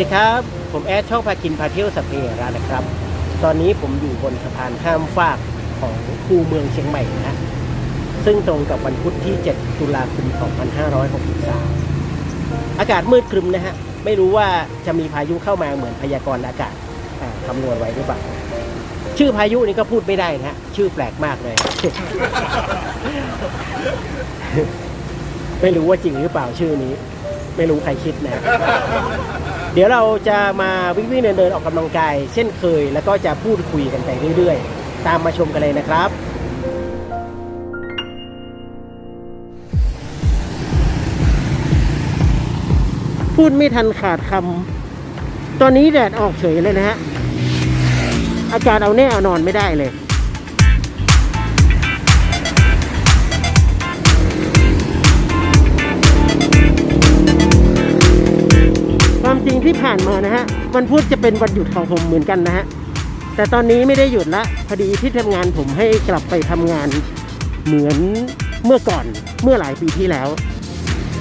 ดีครับ ผมแอดช่องพากินพาเที่ยวสเพเหระนะครับ ตอนนี้ผมอยู่บนสะพานข้ามฟากของคูเมืองเชียงใหม่นะ ซึ่งตรงกับวันพุธที่ 7 ตุลาคม 2563 อากาศมืดครึมนะฮะ ไม่รู้ว่าจะมีพายุเข้ามาเหมือนพยากรณ์อากาศคำนวณไว้หรือเปล่า ชื่อพายุนี่ก็พูดไม่ได้นะฮะ ชื่อแปลกมากเลย ไม่รู้ว่าจริงหรือเปล่าชื่อนี้ ไม่รู้ใครคิดนะ เดี๋ยวเราจะมาวิ่งวิ่งเดินเดินออกกำลังกาย เช่นเคย แล้วก็จะพูดคุยกันไปเรื่อยๆ ตามมาชมกันเลยนะครับ พูดไม่ทันขาดคำตอนนี้แดดออกเฉยเลยนะฮะ อาการเอาแน่เอานอนไม่ได้เลย งที่ผ่านมานะฮะวันพุธจะเป็นวันหยุดของผมเหมือนกันนะฮะแต่ตอนนี้ไม่ได้หยุดละพอดีที่ทำงานผมให้กลับไปทำงานเหมือนเมื่อก่อนเมื่อหลายปีที่แล้ว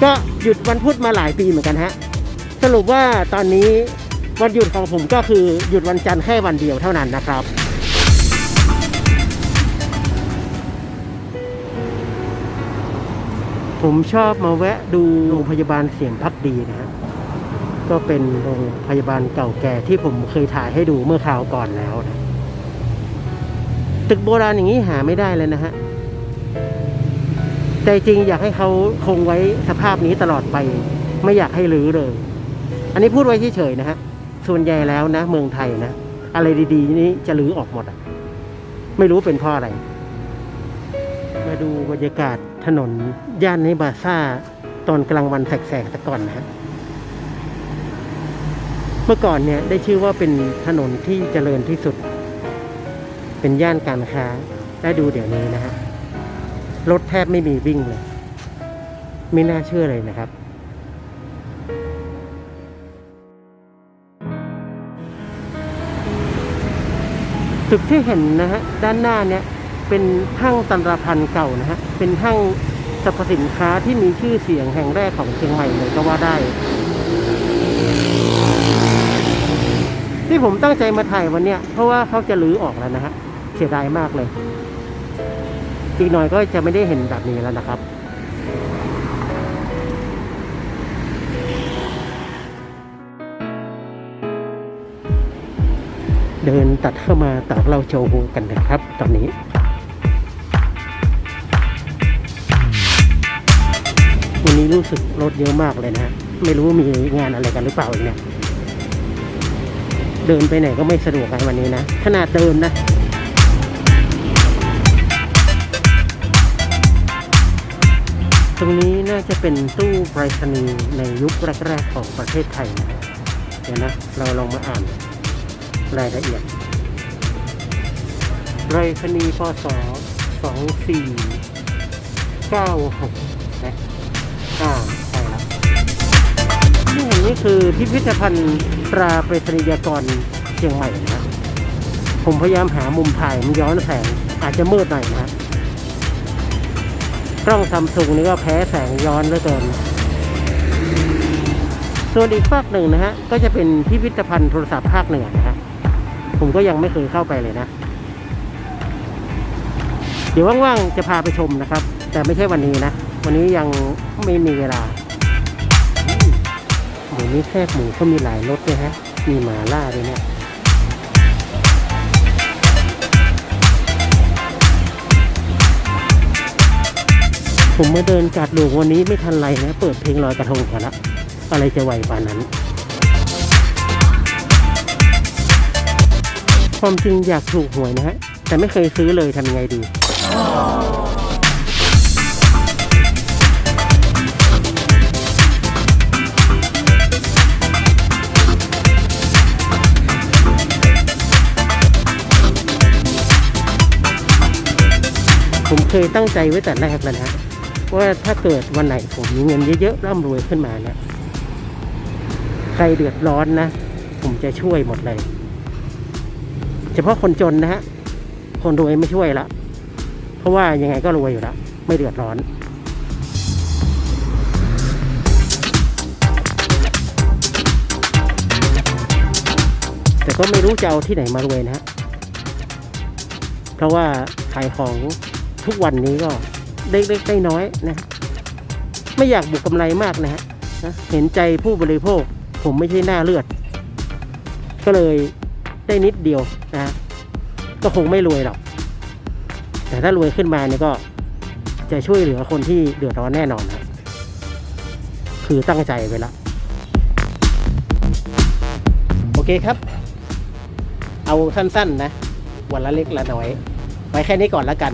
ก็หยุดวันพุธมาหลายปีเหมือนกันฮะสรุปว่าตอนนี้วันหยุดของผมก็คือหยุดวันจันทร์แค่วันเดียวเท่านั้นนะครับผมชอบมาแวะดูโรงพยาบาลเสียงพักดีนะฮะ ก็เป็นโรงพยาบาลเก่าแก่ที่ผมเคยถ่ายให้ดูเมื่อคราวก่อนแล้วนะตึกโบราณอย่างนี้หาไม่ได้เลยนะฮะแต่จริงอยากให้เขาคงไว้สภาพนี้ตลอดไป ไม่อยากให้รื้อเลย อันนี้พูดไว้เฉยๆนะฮะส่วนใหญ่แล้วนะ เมืองไทยนะอะไรดีๆ นี้จะรื้อออกหมดอะ ไม่รู้เป็นเพราะอะไร มาดูบรรยากาศถนนย่านในบาซ่า ตอนกลางวันแสกๆสักก่อนนะฮะ มื่อก่อนเนี่ยได้ชื่อว่าเป็นถนนที่เจริญที่สุด เป็นย่านการค้าได้ดูเดี๋ยวนี้นะฮะรถแทบไม่มีวิ่งเลย ไม่น่าเชื่อเลยนะครับ ตึกที่เห็นนะฮะด้านหน้าเนี่ยเป็นห้างตันรพันธ์เก่านะฮะเป็นห้างสรรพสินค้าที่มีชื่อเสียงแห่งแรกของเชียงใหม่เลยก็ว่าได้ ที่ผมตั้งใจมาถ่ายวันเนี้ยเพราะว่าเขาจะรื้อออกแล้วนะฮะเสียดายมากเลย อีกหน่อยก็จะไม่ได้เห็นแบบนี้แล้วนะครับ เดินตัดเข้ามาตากเราโชว์กันนะครับ ตอนนี้วันนี้รู้สึกรถเยอะมากเลยนะฮะไม่รู้มีงานอะไรกันหรือเปล่าเนี่ย เดินไปไหนก็ไม่สะดวกไงวันนี้นะขนาดเดินนะตรงนี้น่าจะเป็นตู้ไปรษณีย์ในยุคแรกๆของประเทศไทยนะเดี๋ยวนะเราลองมาอ่านรายละเอียดไปรษณีย์พศสองสี่เก้าหกนะอ่าใช่แล้วที่เห็นนี่คือพิพิธภัณฑ์ ตราไปรษณียากรเชียงใหม่นะผมพยายามหามุมถ่ายมันย้อนแสงอาจจะมืดหน่อยนะกล้องซัมซุงนี่ก็แพ้แสงย้อนเหลือเกิน ส่วนอีกฝากหนึ่งนะฮะก็จะเป็นพิพิธภัณฑ์โทรศัพท์ภาคเหนือนะฮะผมก็ยังไม่เคยเข้าไปเลยนะ เดี๋ยวว่างๆจะพาไปชมนะครับ แต่ไม่ใช่วันนี้นะ วันนี้ยังไม่มีเวลา ดี๋ยวนี้แคบหมูเขามีหลายรสเลยฮะ มีหมาล่าด้วยเนี่ยผมมาเดินกาดหลวงวันนี้ไม่ทันไรนะเปิดเพลงลอยกระทงกันละอะไรจะไหวป่านนั้น ความจริงอยากถูกหวยนะฮะ แต่ไม่เคยซื้อเลยทำยังไงดี ผมเคยตั้งใจไว้แต่แรกแล้วนะว่าถ้าเกิดวันไหนผมมีเงินเยอะๆร่ำรวยขึ้นมาเนี่ยใครเดือดร้อนนะ ผมจะช่วยหมดเลย เฉพาะคนจนนะฮะคนรวยไม่ช่วยละเพราะว่ายังไงก็รวยอยู่แล้วไม่เดือดร้อนแต่ก็ไม่รู้จะเอาที่ไหนมารวยนะฮะ เพราะว่าขายของ ทุกวันนี้ก็เล็กๆน้อยนะไม่อยากบุกกำไรมากนะฮะเห็นใจผู้บริโภค ผมไม่ใช่หน้าเลือด ก็เลยได้นิดเดียวนะก็คงไม่รวยหรอก แต่ถ้ารวยขึ้นมาเนี่ยก็จะช่วยเหลือคนที่เดือดร้อนแน่นอนครับคือตั้งใจไว้แล้วโอเคครับ เอาสั้นๆนะ วันละเล็กละน้อย ไว้แค่นี้ก่อนแล้วกัน